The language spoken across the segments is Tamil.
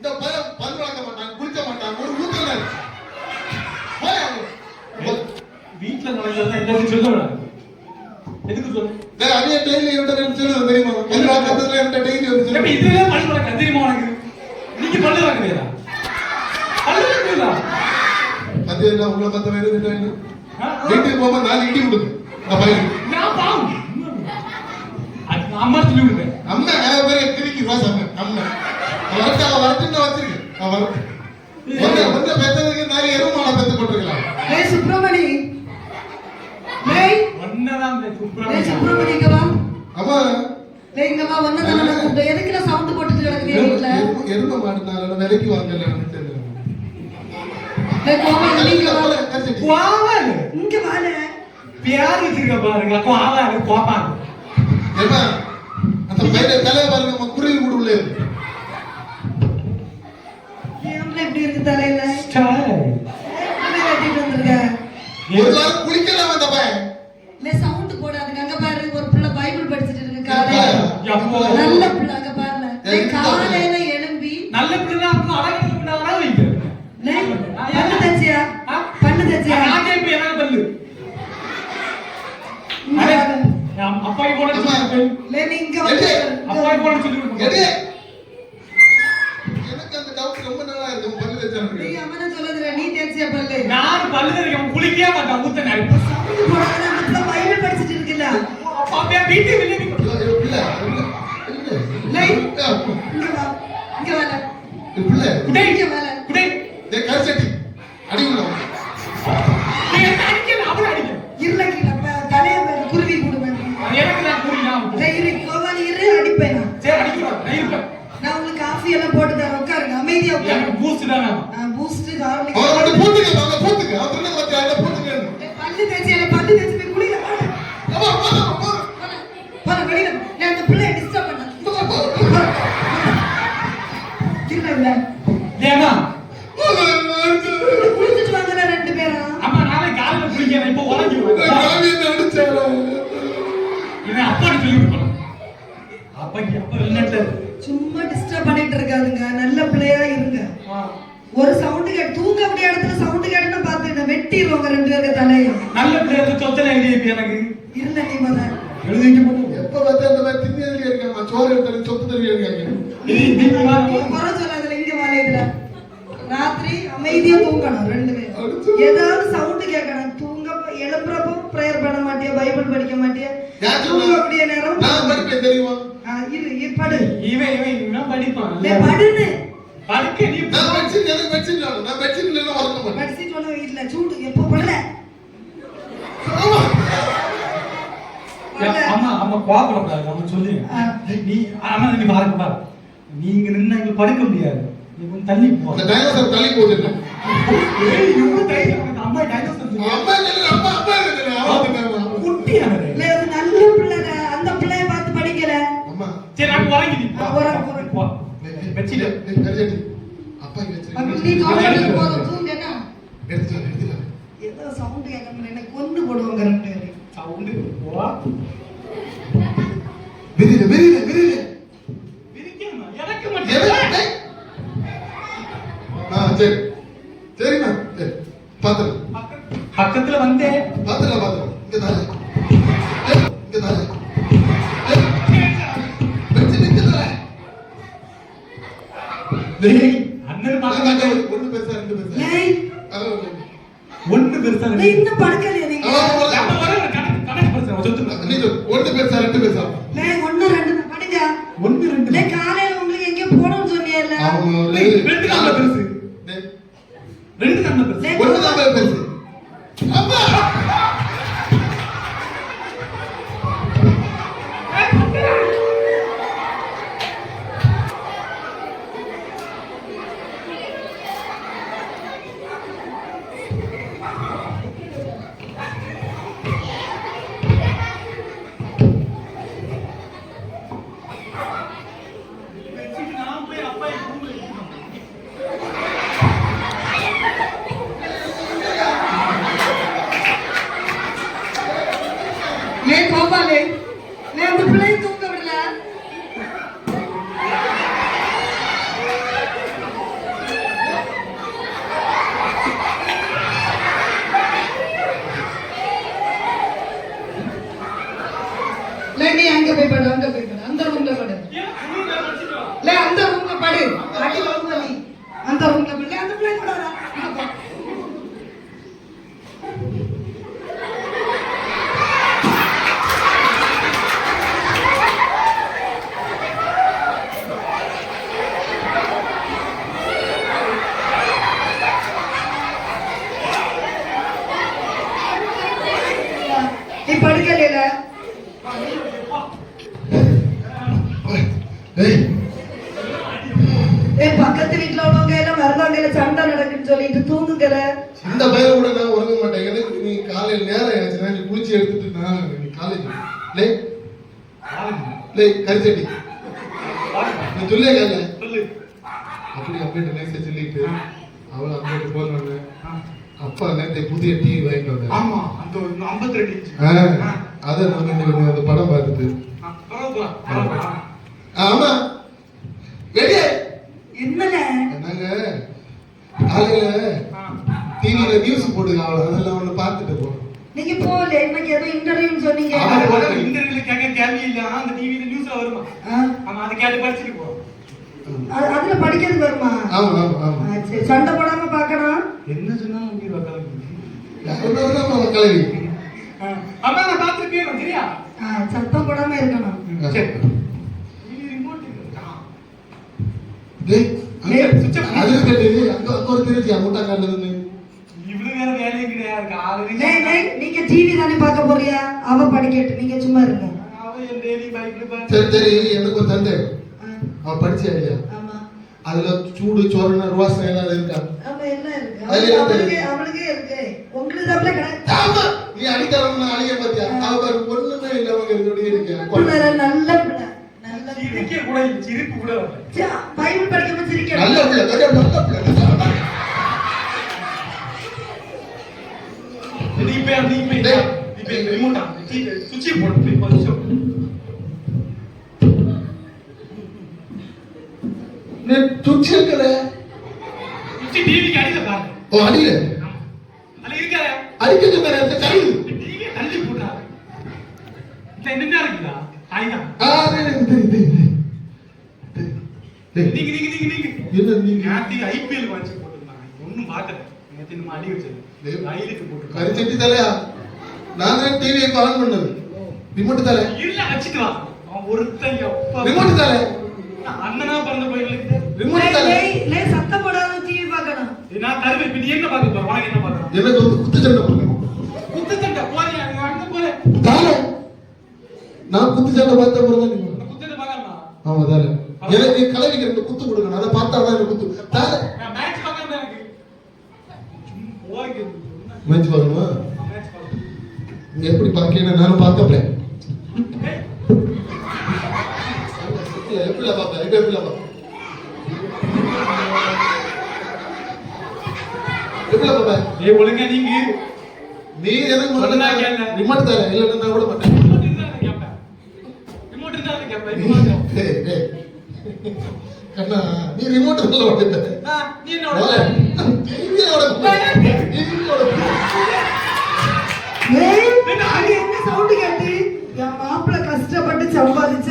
இந்த பையன் பல் வளர்க்க மாட்டாங்க குளிக்க மாட்டாங்க ஒரு ஊக்கம் வீட்டுல நடந்தது எங்களுக்கு சொல்லணும் எதுக்கு சொல்லணும் அதே டெய்லி இவன் சொல்லுது தெரியுமா? எல்லா பக்கத்துல என்கிட்ட டெய்லி ஒரு சொல்லி இதுல பல் நீங்க பல் வளர்க்கலையா என்ன உங்களை பத்த வேறு வீட்டுக்கு போகும்போது நாலு இடி விடுது இந்த பையனுக்கு. இங்க வா. வந்து நான் கூப்பிட்டேன் எதுக்குல சவுண்ட் போட்டுட்டு கிடக்குது வீட்ல? எரும- மாடுனால விலைக்கு வாங்கல நீ இங்க வா. குவாவாரு இங்க வால பேர் வச்சிருக்க பாருங்க குவாவாரு கோப்பாரு ஏம்மா, அந்த பையனை தலையை பாருங்க குருவி கூடு உள்ள. இருக்கு. இப்படி இருக்கு தலையில? ஸ்டார். குளிக்கலாம் அந்த பையன். சவுண்ட் போடாதுங்க அங்க பாரு ஒரு புள்ள பைபிள் படிச்சிட்டு இருக்கு காலையில. நல்ல புள்ள அங்க பாருல. டேய் காலையில எழும்பி நல்ல பிள்ளை அப்போ அழகான பிள்ளை வேணா வைங்க. பண்ணு தச்சியா? பண்ணு தச்சியா? நான் இப்ப எனக்கு பல்லு இங்க அடே, வாங்க. என் அப்பாய் போன சொல்லி. இல்ல நீ இங்க வந்து அப்பாய் போன சொல்லி. எடு. எனக்கு அந்த டவுட் ரொம்ப நாளா இருக்கு. பல்லு வச்சானுக்கு. நீ அவன சொல்லதுல நீ தேய்ச்சியா பல்லு? நான் பல்லு தெரியும் குளிக்கவே மாட்டேன் ஊத்த நடிப்பு அப்பா வீட்டு வெளியே இல்ல, இல்ல. இங்க வா இங்க வால. குடை இங்க வால குடை கரிசட்டி. சும்மா டிஸ்டர்ப் பண்ணிட்டு இருக்காதுங்க நல்ல பிள்ளையா இருங்க. ஒரு சவுண்ட் கேட்டு தூங்க முடிய இடத்துல சவுண்ட் கேட்டுன்னா பாத்துக்கிட்ட வெட்டிடுவாங்க ரெண்டு பேருக்கு தலையும் நல்ல பிள்ளைய சொத்தனை எழுதி எனக்கு? இருந்த நீ முத. எழுதி வைக்க மாட்டேன் எப்ப பார்த்தா இந்த மாதிரி திண்ணையிலே இருக்காங்க. சோறு எடுத்தாலும் சொத்து தருவி இருக்காங்க. குறை சொல்லாதுல இங்க வாழ இதுல. ராத்திரி அமைதியா தூங்கணும் ரெண்டு பேரும். ஏதாவது சவுண்ட் கேட்கணும். தூங்க எழுப்புறப்போ பிரேயர் பண்ண மாட்டியா பைபிள் படிக்க மாட்டியா? சொன்னா? தூங்கக்கூடிய நேரம் நான் படிப்பேன் தெரியுமா? ஆ, இரு இரு, படு. இவன் இவன் இவன் படிப்பான். படுன்னு. படுக்க நீ நான். நான் மாட்டேன். இல்ல சூடு. எப்போ படல? ஆமா. அம்மா அம்மா கோபப்படக்கூடாது நம்ம சொல்லி. ஆ. நீ ஆனா நீ பாருங்க பாரு. நீங்க நின்னா இங்க படுக்க முடியாது. நீ கொஞ்சம் தள்ளி போ. அந்த டைனோசர் தள்ளி போகுது உனக்கு. அம்மா டைனோசர் அம்மா தூங்கனா எடுத்துக்கலாம், எடுத்துக்கலாம். ஏதோ சவுண்ட் கேட்கணும் என்ன கொண்டு போடுவாங்க ரெண்டு சவுண்டு போ. விரிடு, விரிடு, விரிடு. விரிக்கணுமா? எனக்கு? மட்டும். ஆ, சரி. சரிம்மா, சரி. பக்க- பக்கத்துல வந்தே ரெண்டு கண்ணு Kapan? நேற்று புதிய டிவி வாங்கிட்டு வந்தேன். ஆமா அந்த ஐம்பத்தி ரெண்டு அதை நான் இன்னைக்கு அந்த படம் பார்த்துட்டு. ஆமா. வெளியே. என்னல என்னங்க? காலையில. டிவியில நியூஸ் போடுங்க அவளை அதெல்லாம் ஒண்ணு பார்த்துட்டு போறோம் நீங்க போகல இன்னைக்கு ஏதோ இன்டர்வியூன்னு சொன்னீங்க. இன்டர்வியூல கேட்க கேள்வி இல்ல. அந்த டிவில நியூஸ்ல வருமா? ஆமா அதை கேட்டு படிச்சுட்டு போ. அது- அதுல படிக்கிறது வருமா? ஆமா ஆமா சரி சண்டை போடாம பாக்கணும் என்ன சொன்னாலும் அப்படி நம்ம கிளவி அம்மா நான் பார்த்துருக்கேன் சரியா? சத்தம் போடாம இருக்கணும். நீங்க டிவி தானே பார்க்க போறியா? அவ படிக்கட்டு நீங்க சும்மா இருங்க. சரி சரி எனக்கு ஒரு சந்தேகம் ஆ, அவ படிச்சா இல்லையா? ஆமா. அதுல சூடு சோறுனா ருவாசனை ஏதாவது இருக்கா? ஆமா என்ன இருக்கு. அதுல இருக்கு தப்புல கிடையாது ஆமா நீ அடித்தவங்க அழிய பத்தியா அவ பாரு, ஒண்ணுமே இல்லாம இருந்தோடய இருக்கேன் பிள்ளை, நல்ல பிள்ளை நல்ல சிரிக்க கூட சிரிப்பு கூட பைபிள் சிரிக்க. நல்ல பிள்ளை நல்ல பிள்ளை நீ நீ கொஞ்சம் டிவிக்கு அடியில பாரு. ஓ அடியில? அடிக்கிறது வேற இந்த கை தள்ளி போடுறாரு இந்த என்ன இருக்குதா? ஆயிதான் ஆ தெரியும் தெரியும் தெரியும் நீங்க நீங்க நீங்க நீங்க. என்ன நீங்க? நேத்தி ஐபிஎல் வாட்ச் போட்டுருந்தாங்க. ஒண்ணும் பார்க்கல. நேத்தி நம்ம அடி வச்சது. ரயிலுக்கு போட்டுருக்காங்க கரிச்சட்டி தலையா? நான் தான் டிவியை ஆன் பண்ணது. ரிமோட் தலை. இல்ல வச்சுட்டு வா. அவன் ஒருத்தன் எப்ப ரிமோட் தலை. அண்ணனா பிறந்த போயிருக்கு ரிமோட் தலை. லே சத்தம் போடாத டிவி பார்க்கணும். நான் தருவேன். இப்ப நீ என்ன பார்க்க போற? உனக்கு என்ன எனக்கு வந்து குத்து சண்டை பண்ணணும் குத்து சண்டை போறியா நீ அங்க போற தாலே நான் குத்து சண்டை பார்த்த பிறகு தான் நீங்க பார்க்கலாமா? ஆமா தாலே எனக்கு கலவிக்கு ரெண்டு குத்து கொடுக்கணும். அதை பார்த்தா தான் எனக்கு குத்து. தாலே நான் மேட்ச் பார்க்கணுமா? நீ எப்படி பார்க்கணும் நானும் பார்க்கப்பல எப்படி பார்ப்பேன்? எப்படி எப்படி எப்படி பார்ப்பேன் ஏய் ஒழுங்கா நீங்க. நீ எனக்கு சொன்னா கேளு. ரிமோட் தர இல்லைன்னா நான் விட மாட்டேன். ரிமோட் இருந்தா அதை கேட்பேன் ரிமோட் இருந்தா டேய். கண்ணா நீ ரிமோட் மாட்டேன் ஆ, நீ என்ன ஏய், அது என்ன சவுண்ட் கேட்டு? என் மாப்பிள்ள கஷ்டப்பட்டு சம்பாதிச்ச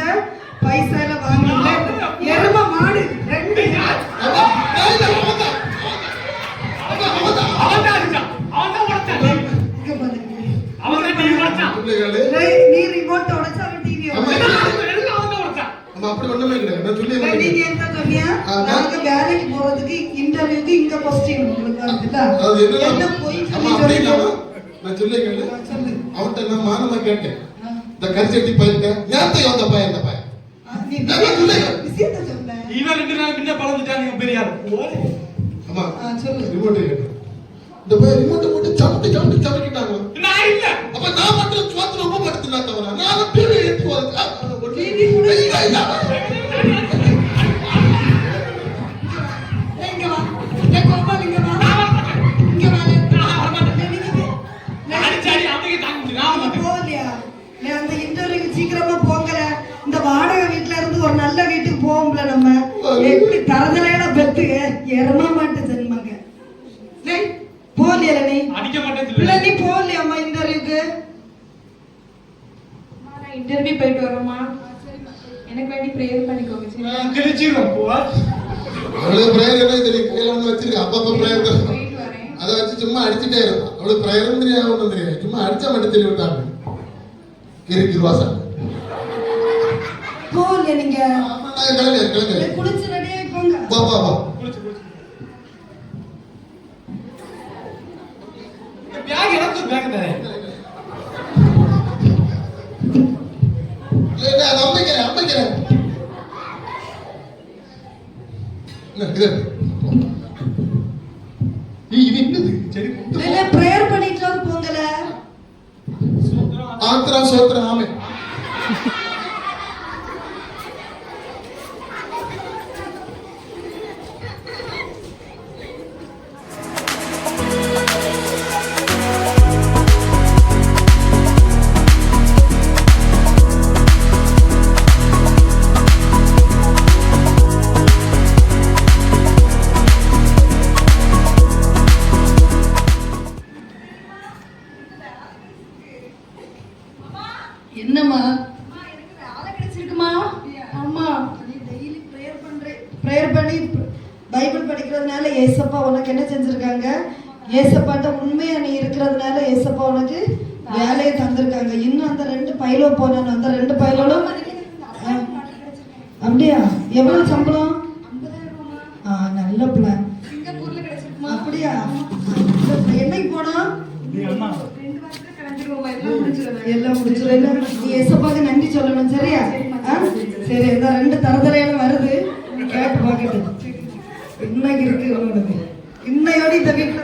பைசால வாங்கின எரும மாடு. டிவி உடைச்சான். பிள்ளைகளே ஏய், நீ ரிமோட் உடைச்சு அவன் டிவி ஆமா. எல்லாம் அவன் தான் உடைச்சான். நம்ம அப்படி ஒண்ணுமே கிடையாது நான் சொல்லி நீங்க என்ன சொன்னியா ஆமா. நாங்க வேலைக்கு போறதுக்கு இன்டர்வியூக்கு இங்க கொஸ்டின் உங்களுக்கு வருதுல்ல அது என்ன என்ன போய் ஆமா சொல்லி அப்படின்னா சொல்லி நான் சொல்லி கேளு சொல்லு அவன்கிட்ட நான் மானமா கேட்டேன் ஆ. இந்த கரிச்சட்டி பையன் ஞாபகம் வந்த பையன் இந்த பையன் ஆ, நீ நான் சொல்லு. விஷயத்த சொல்ல இவன் ரெண்டு நாள் முன்ன பழந்துட்டான், இவன் பெரிய ஆளு. ஓடு. ஆமா ஆ, சொல்லு. ரிமோட் கேட்டேன் இந்த பையன் ரிமோட் போட்டு சமட்டி சமட்டி சமட்டிட்டாங்க நான் இல்ல. அப்ப நான் மட்டும் சுவாத்திர ரொம்ப படுத்துனா தவிர நான் டிவி எடுத்து தெரியாது ஒண்ணும் தெரியாது சும்மா அடிச்சா மட்டும் தெரியும் விட்டாங்க கிறுக்கி ரோசா போங்க நீங்க. கிளங்க கிளங்க குளிச்சு ரெடியாகி போங்க. வா வா வா. குளிச்சு குளிச்சு. பேக் எனக்கு பேக் தரேன் அம்மைக்கிறேன் இல்ல, இது. ஏய், இது என்னது சரி இல்ல பிரேயர் பண்ணிட்டு போங்கல ஆத்திரா சோத்திரம் ஆமை ஏசப்பாட்ட உண்மையா நீ இருக்கிறதுனால ஏசப்பா உனக்கு வேலையை தந்திருக்காங்க. இன்னும் அந்த ரெண்டு பைலோ போனானு அந்த ரெண்டு பைலோடும் அப்படியா? எவ்வளவு சம்பளம்? ஆ நல்ல பிளான். அப்படியா? என்னைக்கு போனா? எல்லாம் முடிச்சிருவேன் முடிச்சிடும் ஏசப்பாக்கு நன்றி சொல்லணும் சரியா? ஆ? சரி இந்த ரெண்டு தரதரையில வருது. கேட்டு பாக்கெட்டு இன்னைக்கு இருக்கு உனக்கு இன்னையோட இந்த வீட்டுல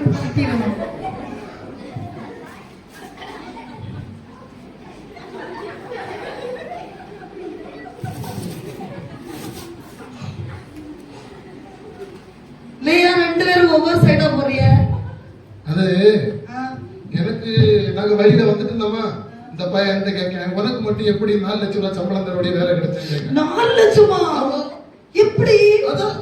பேரும் ஒவ்வொரு சைடா போறிய? அது எனக்கு நாங்க வழியில வந்துட்டு இருந்தோமா? இந்த பையன் இந்த கேட்க உனக்கு மட்டும் எப்படி நாலு லட்சம் ரூபாய் சம்பளம் தரக்கூடிய வேலை கிடைச்சது நாலு லட்சமா? எப்படி? அதான்,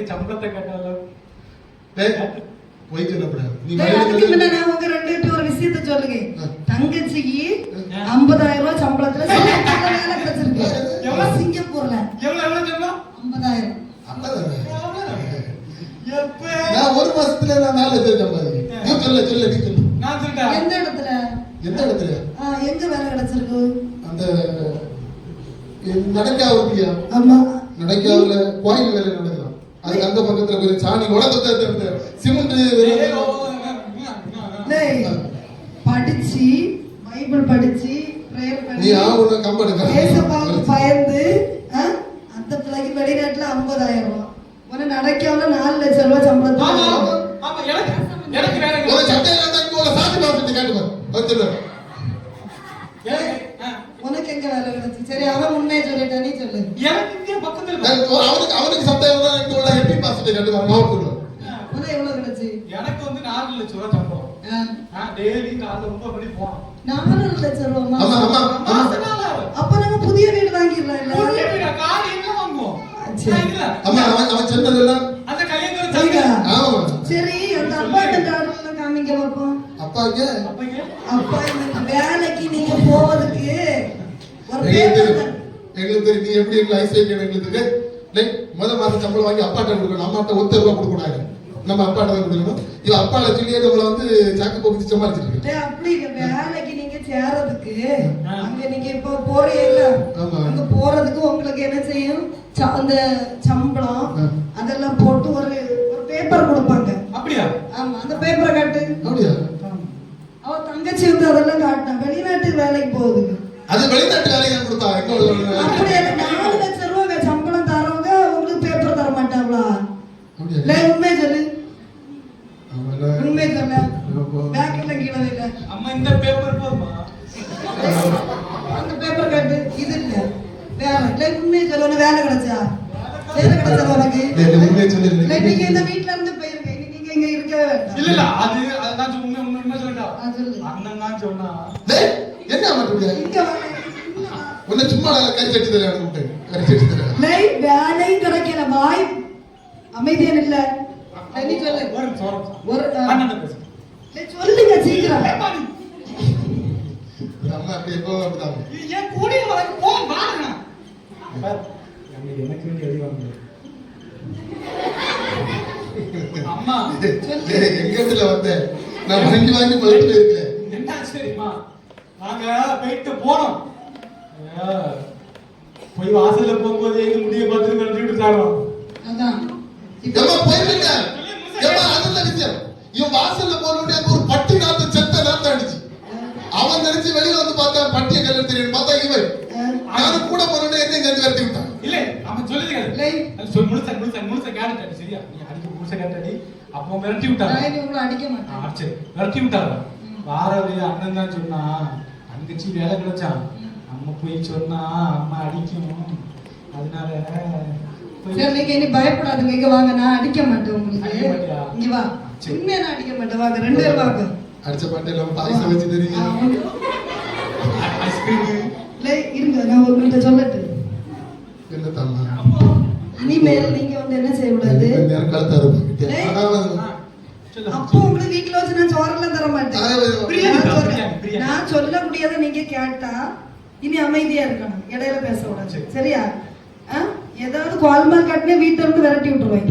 எனக்கு சம்பளத்தை கேட்டாலும் போய் உங்க ரெண்டு ஒரு விஷயத்த சொல்லுங்க. தங்கச்சிக்கு. ஐம்பதாயிரம் ரூபாய் சம்பளத்துல வேலை கிடைச்சிருக்கு. எவ்வளவு? சிங்கப்பூர்ல. எவ்வளவு எவ்வளவு ஐம்பதாயிரம். நான் ஒரு மாசத்துல நான் நாலு லட்சம் சம்பாதிக்கிறேன். நீ சொல்ல சொல்ல நீ சொல்லு. நான் எந்த இடத்துல? எந்த இடத்துல? ஆ, எங்க வேலை கிடைச்சிருக்கு? அந்த நடக்காவுதியா ஆமா. நடக்காவுல கோயில் வேலை அதுக்கு அந்த பக்கத்துல கொஞ்சம் சாணி உலகத்தை சிமெண்ட் படிச்சு பைபிள் படிச்சு பிரேயர் நீ பண்ணி ஆவுன கம்பெடுக்க ஏசப்பாவுக்கு பயந்து அந்த பிள்ளைக்கு வெளிநாட்டுல ஐம்பதாயிரம் ரூபாய். உன நடக்காமல நாலு லட்சம் ரூபாய் சம்பளம் உனக்கு எங்க வேலை கிடைச்சு? சரி அவன் உண்மையை சொல்லிட்டா நீ சொல்லு. எனக்கு பக்கத்துல இருக்கு. அவனுக்கு அவனுக்கு ஹெப்பி பாசிட்டு கேட்டுப்பாரு மாவட்டம் உனக்கு எவ்வளவு கிடைச்சு? எனக்கு வந்து நாலு லட்சம் ரூபாய் சம்பளம் ஆ, நான் டெய்லி காலைல ஒன்பது மணி போனோம் நாலு லட்சம் ரூபாய் ஆமா மாசம். ஆமா. மாசம்? நாலாயிரம். அப்ப நம்ம புதிய வீடு வாங்கிடலாம் இல்ல? புதிய வீடா? கார் எங்க வாங்குவோம்? சரி. அவன் அவன் அந்த. சண்டை. ஆமா சரி அந்த அப்பாட்ட ஆர்டர்ல காமிங்க பாப்போம். அப்பாக்கு அப்ப அப்பா வேலைக்கு நீங்க போவதுக்கு எங்களுக்கு தெரியும். எப்படி எங்களுக்கு தெரியும். டேய், முத மாசம் சம்பளம் வாங்கி அப்பாட்ட கொடுக்கணும். அம்மாட்ட ஒத்த ரூபா கொடுக்கக்கூடாது நம்ம அப்பாட்ட தான் கொடுக்கணும். இவ அப்பால சொல்லியே நம்மள வந்து சாக்கு போக்கு டேய், அப்படி இல்ல. வேலைக்கு நீங்க சேரதுக்கு. அங்க நீங்க இப்ப போறீங்கல்ல ஆமா. அங்க போறதுக்கு உங்களுக்கு என்ன செய்யும்? அந்த சம்பளம். அதெல்லாம் போட்டு ஒரு ஒரு பேப்பர் கொடுப்பாங்க. அப்படியா? ஆமா அந்த பேப்பரை காட்டு. அப்படியா? அவ தங்கச்சி வந்து அதெல்லாம் காட்டினா வெளிநாட்டுக்கு வேலைக்கு போகுதுங்க. அது வெளிநாட்டு வேலையை கொடுத்தா எங்க அப்படி இல்ல, நாலு லட்சம் அப்படியா? இல்ல உண்மை சொல்லு. உண்மை சொல்ல. பேக்கெட்ல கீழே இல்ல அம்மா இந்த பேப்பர் போதுமா? அந்த பேப்பர் காட்டு இது இல்ல. வேலை இல்ல உண்மையை சொல்ல உனக்கு வேலை கிடைச்சா? வேலை கிடைச்சா உனக்கு? டேய், டேய், உண்மையை சொல்லிடு. இல்ல நீங்க இந்த வீட்ல இருந்து நீங்க இங்க வேண்டாம். இல்ல இல்ல அது அது நான் சொன்ன உண்மை உண்மை சொல்லட்டா. அண்ணன் தான் சொன்னா. டேய், என்ன இங்க. உன்னை சும்மா கறி சட்டி தரேன் கறி தரேன். வேலையும் கிடைக்கல. வாய் அமைதியா இல்ல சொல்லுங்க சீக்கிரம். அம்மா அப்படி எப்பவும் அப்படிதான். ஏன் கூடிய வழக்கு போ பாருங்க எனக்கு வேண்டி அடி வாங்க அம்மா டேய், எங்க இடத்துல வந்த? நான் வாங்கி வாங்கி இருக்கேன். என்ன சரிம்மா நாங்க போயிட்டு போனோம் போய் வாசல்ல போகும்போது எங்க முடிய பார்த்து நினைச்சுட்டு இருக்காங்க அதான் ஏம்மா போயிருங்க ஏம்மா அதுல விஷயம். இவன் வாசல்ல அங்க ஒரு பட்டி நாத்து செத்த நாத்து அடிச்சு அவன் நினைச்சு வெளியில வந்து பார்த்தா பட்டிய கல்ல தெரியும் பார்த்தா இவன். நானும் கூட போனோடனே என்ன இங்க விரட்டி விட்டான். இல்ல அவன் சொல்லுது இல்லை. அது சொல் முழுசா முழுசா முழுசா கேரட் சரியா? நீ அடிக்க முழுசா கேரட் அப்போ மிரட்டி விட்டாங்க அடிக்க மாட்டேன். சரி. விரட்டி விட்டாங்க வார வழியா அண்ணன் தான் சொன்னா தங்கச்சி வேலை கிடைச்சான். நம்ம போய் சொன்னா அம்மா அடிக்கும் அதனால போய் சரி நீங்க இனி பயப்படாதுங்க இங்க வாங்க நான் அடிக்க மாட்டேன் உங்களுக்கு? இங்க வா. உண்மையா நான் அடிக்க மாட்டேன். வாங்க ரெண்டு பேரும் வாங்க. அடிச்ச பாட்டு எல்லாம் பாயசம் வச்சு இல்லை இருங்க நான் உங்கள்கிட்ட சொல்லட்டு. என்ன தம்மா இனிமேல் நீங்க வந்து என்ன இருப்பாங்க சொல்லு அப்போ உங்களுக்கு வீட்டுல வச்சு நான் சோறெல்லாம் தர மாட்டேன். நான் சொல்ல- சொல்லக்கூடியதை நீங்க கேட்டா இனி அமைதியா இருக்கணும். இடையில பேசக்கூடாது. சரி. சரியா? ஆ? ஏதாவது கோல்மால் காட்டினே வீட்டுல இருந்து விரட்டி விட்டுருவேன்.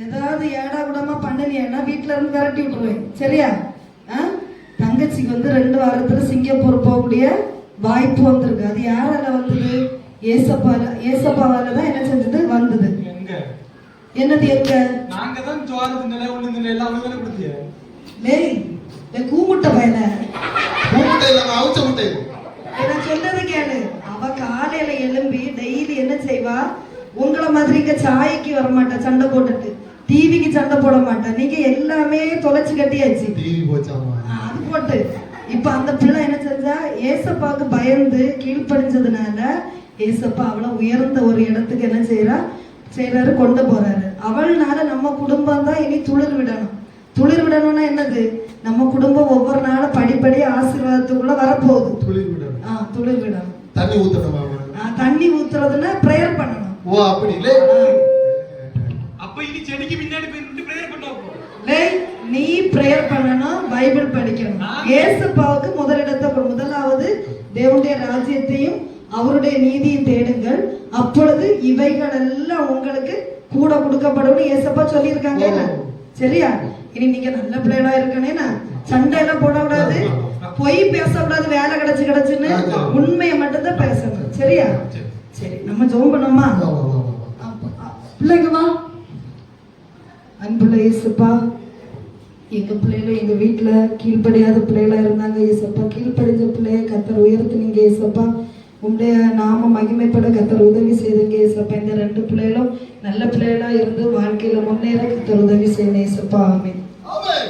ஏதாவது ஏடா கூடமா பண்ணலையானா வீட்டுல இருந்து விரட்டி விட்டுருவேன். சரியா? ஆ? தங்கச்சிக்கு வந்து ரெண்டு வாரத்துல சிங்கப்பூர் போகக்கூடிய வாய்ப்பு வந்திருக்கு. அது யாரால வந்தது? ஏசப்பால ஏசப்பாவால தான் என்ன செஞ்சது? வந்தது. எங்க? என்னது எங்க? நாங்க தான் சோறு தின்னல ஒண்ணு தின்னல எல்லாம் அவங்க தானே கொடுத்திய டேய் டேய் கூமுட்ட பயல. முட்டை இல்லாம அவிச்ச முட்டை. நான் சொன்னது கேளு? அவ காலையில எழும்பி டெய்லி என்ன செய்வா உங்கள மாதிரி இங்க சாய்க்கு வர மாட்டா சண்டை போட்டுட்டு. டிவிக்கு சண்டை போட மாட்டா நீங்க எல்லாமே தொலைச்சு கட்டியாச்சு. அது போட்டு. இப்ப அந்த பிள்ளை என்ன செஞ்சா ஏசப்பாவுக்கு பயந்து கீழ்ப்படிஞ்சதுனால ஏசப்பா அவளை உயர்ந்த ஒரு இடத்துக்கு என்ன செய்யறா செய்யறாரு கொண்டு போறாரு. அவள்னால நம்ம குடும்பம் தான் இனி துளிர் விடணும். துளிர் விடணும்னா என்னது? நம்ம குடும்பம் ஒவ்வொரு நாளும் படிப்படி ஆசீர்வாதத்துக்குள்ள வரப்போகுது. துளி விடணும். ஆ துளிர் விடணும். தண்ணி ஊத்தணுமா தண்ணி ஊத்துறதுன்னா ப்ரேயர் பண்ணணும். ஓ அப்படி இல்லை. அப்ப இனி செடிக்கு பின்னாடி போய் பிரேயர் பண்ணுவோம் நீ ப்ரேயர் பண்ணணும் பைபிள் படிக்கணும். நான் ஏசப்பாவுக்கு முதலிடத்தை கொடு. முதலாவது தேவனுடைய ராஜ்யத்தையும் அவருடைய நீதியும் தேடுங்கள். அப்பொழுது இவைகள் எல்லாம் உங்களுக்கு கூட கொடுக்கப்படும் ஏசப்பா சொல்லியிருக்காங்க. சரியா? இனி நீங்க நல்ல பிள்ளைகளா இருக்கணும்னா சண்டை எல்லாம் போடக்கூடாது. பொய் பேசக்கூடாது. வேலை கிடைச்சு கிடைச்சுன்னு. உண்மையை மட்டும்தான் பேசணும். சரியா? சரி. நம்ம ஜோம் பண்ணோமா பிள்ளைங்க வா அன்புள்ள இயேசுப்பா. எங்க பிள்ளைகள் எங்க வீட்டுல கீழ்ப்படியாத பிள்ளைகளா இருந்தாங்க. இயேசப்பா கீழ்ப்படிஞ்ச பிள்ளைய கத்தர் உயர்த்துனீங்க இயேசப்பா. உங்களுடைய நாம மகிமைப்பட கத்தர் உதவி செய்துங்க இயேசப்பா. இந்த ரெண்டு பிள்ளைகளும் நல்ல பிள்ளைகளா இருந்து வாழ்க்கையில முன்னேற கத்தர் உதவி செய்யணும் இயேசப்பா. ஆமென். ஆமென்.